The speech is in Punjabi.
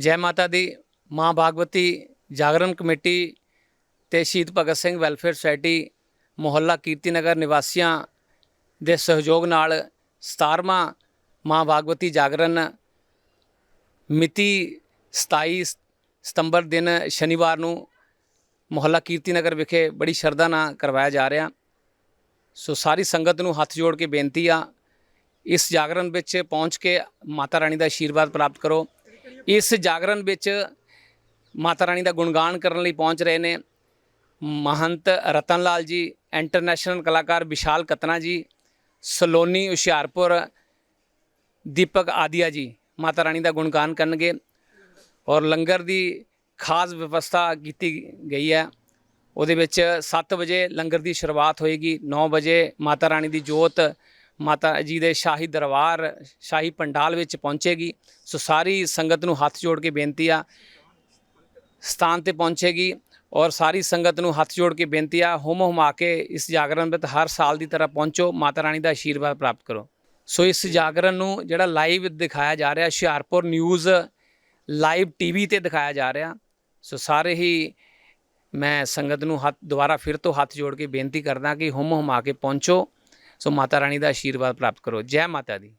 ਜੈ ਮਾਤਾ ਦੀ ਮਾਂ ਭਾਗਵਤੀ ਜਾਗਰਣ ਕਮੇਟੀ ਤੇ ਸ਼ਹੀਦ ਭਗਤ ਸਿੰਘ ਵੈਲਫੇਅਰ ਸੁਸਾਇਟੀ ਮੁਹੱਲਾ ਕੀਰਤੀ ਨਗਰ ਨਿਵਾਸੀਆਂ ਦੇ ਸਹਿਯੋਗ ਨਾਲ 17ਵਾਂ ਮਾਂ ਭਾਗਵਤੀ ਜਾਗਰਣ ਮਿਤੀ 27 ਸਤੰਬਰ ਦਿਨ ਸ਼ਨੀਵਾਰ ਨੂੰ ਮੁਹੱਲਾ ਕੀਰਤੀ ਨਗਰ ਵਿਖੇ ਬੜੀ ਸ਼ਰਧਾ ਨਾਲ ਕਰਵਾਇਆ ਜਾ ਰਿਹਾ। ਸੋ ਸਾਰੀ ਸੰਗਤ ਨੂੰ ਹੱਥ ਜੋੜ ਕੇ ਬੇਨਤੀ ਆ, ਇਸ ਜਾਗਰਣ ਵਿੱਚ ਪਹੁੰਚ ਕੇ ਮਾਤਾ ਰਾਣੀ ਦਾ ਆਸ਼ੀਰਵਾਦ ਪ੍ਰਾਪਤ ਕਰੋ। ਇਸ ਜਾਗਰਣ ਵਿੱਚ ਮਾਤਾ ਰਾਣੀ ਦਾ ਗੁਣਗਾਨ ਕਰਨ ਲਈ ਪਹੁੰਚ ਰਹੇ ਨੇ ਮਹੰਤ ਰਤਨ ਲਾਲ ਜੀ ਇੰਟਰਨੈਸ਼ਨਲ ਕਲਾਕਾਰ ਵਿਸ਼ਾਲ ਕਤਨਾ ਜੀ, ਸਲੋਨੀ ਹੁਸ਼ਿਆਰਪੁਰ, ਦੀਪਕ ਆਦੀਆ ਜੀ ਮਾਤਾ ਰਾਣੀ ਦਾ ਗੁਣਗਾਨ ਕਰਨਗੇ ਔਰ ਲੰਗਰ ਦੀ ਖਾਸ ਵਿਵਸਥਾ ਕੀਤੀ ਗਈ ਹੈ। ਉਹਦੇ ਵਿੱਚ 7 ਵਜੇ ਲੰਗਰ ਦੀ ਸ਼ੁਰੂਆਤ ਹੋਏਗੀ 9 ਵਜੇ ਮਾਤਾ ਰਾਣੀ ਦੀ ਜੋਤ ਮਾਤਾ ਜੀ ਦੇ ਸ਼ਾਹੀ ਦਰਬਾਰ, ਸ਼ਾਹੀ ਪੰਡਾਲ ਵਿੱਚ ਪਹੁੰਚੇਗੀ। ਸੋ ਸਾਰੀ ਸੰਗਤ ਨੂੰ ਹੱਥ ਜੋੜ ਕੇ ਬੇਨਤੀ ਆ, ਸਥਾਨ ਤੇ ਪਹੁੰਚੇਗੀ ਔਰ ਸਾਰੀ ਸੰਗਤ ਨੂੰ ਹੱਥ ਜੋੜ ਕੇ ਬੇਨਤੀ ਆ ਹੁਮ ਹੁਮਾ ਕੇ ਇਸ ਜਾਗਰਣ ਵਿੱਚ ਹਰ ਸਾਲ ਦੀ ਤਰ੍ਹਾਂ ਪਹੁੰਚੋ, ਮਾਤਾ ਰਾਣੀ ਦਾ ਆਸ਼ੀਰਵਾਦ ਪ੍ਰਾਪਤ ਕਰੋ। ਸੋ ਇਸ ਜਾਗਰਣ ਨੂੰ ਜਿਹੜਾ ਲਾਈਵ ਦਿਖਾਇਆ ਜਾ ਰਿਹਾ, ਹੁਸ਼ਿਆਰਪੁਰ ਨਿਊਜ਼ ਲਾਈਵ ਟੀਵੀ ਤੇ ਦਿਖਾਇਆ ਜਾ ਰਿਹਾ। ਸੋ ਸਾਰੇ ਹੀ ਮੈਂ ਸੰਗਤ ਨੂੰ ਹੱਥ, ਦੁਬਾਰਾ ਫਿਰ ਤੋਂ ਹੱਥ ਜੋੜ ਕੇ ਬੇਨਤੀ ਕਰਦਾ ਕਿ ਹੁਮ ਹੁਮਾ ਕੇ ਪਹੁੰਚੋ। ਸੋ ਮਾਤਾ ਰਾਣੀ ਦਾ ਆਸ਼ੀਰਵਾਦ ਪ੍ਰਾਪਤ ਕਰੋ। ਜੈ ਮਾਤਾ ਦੀ।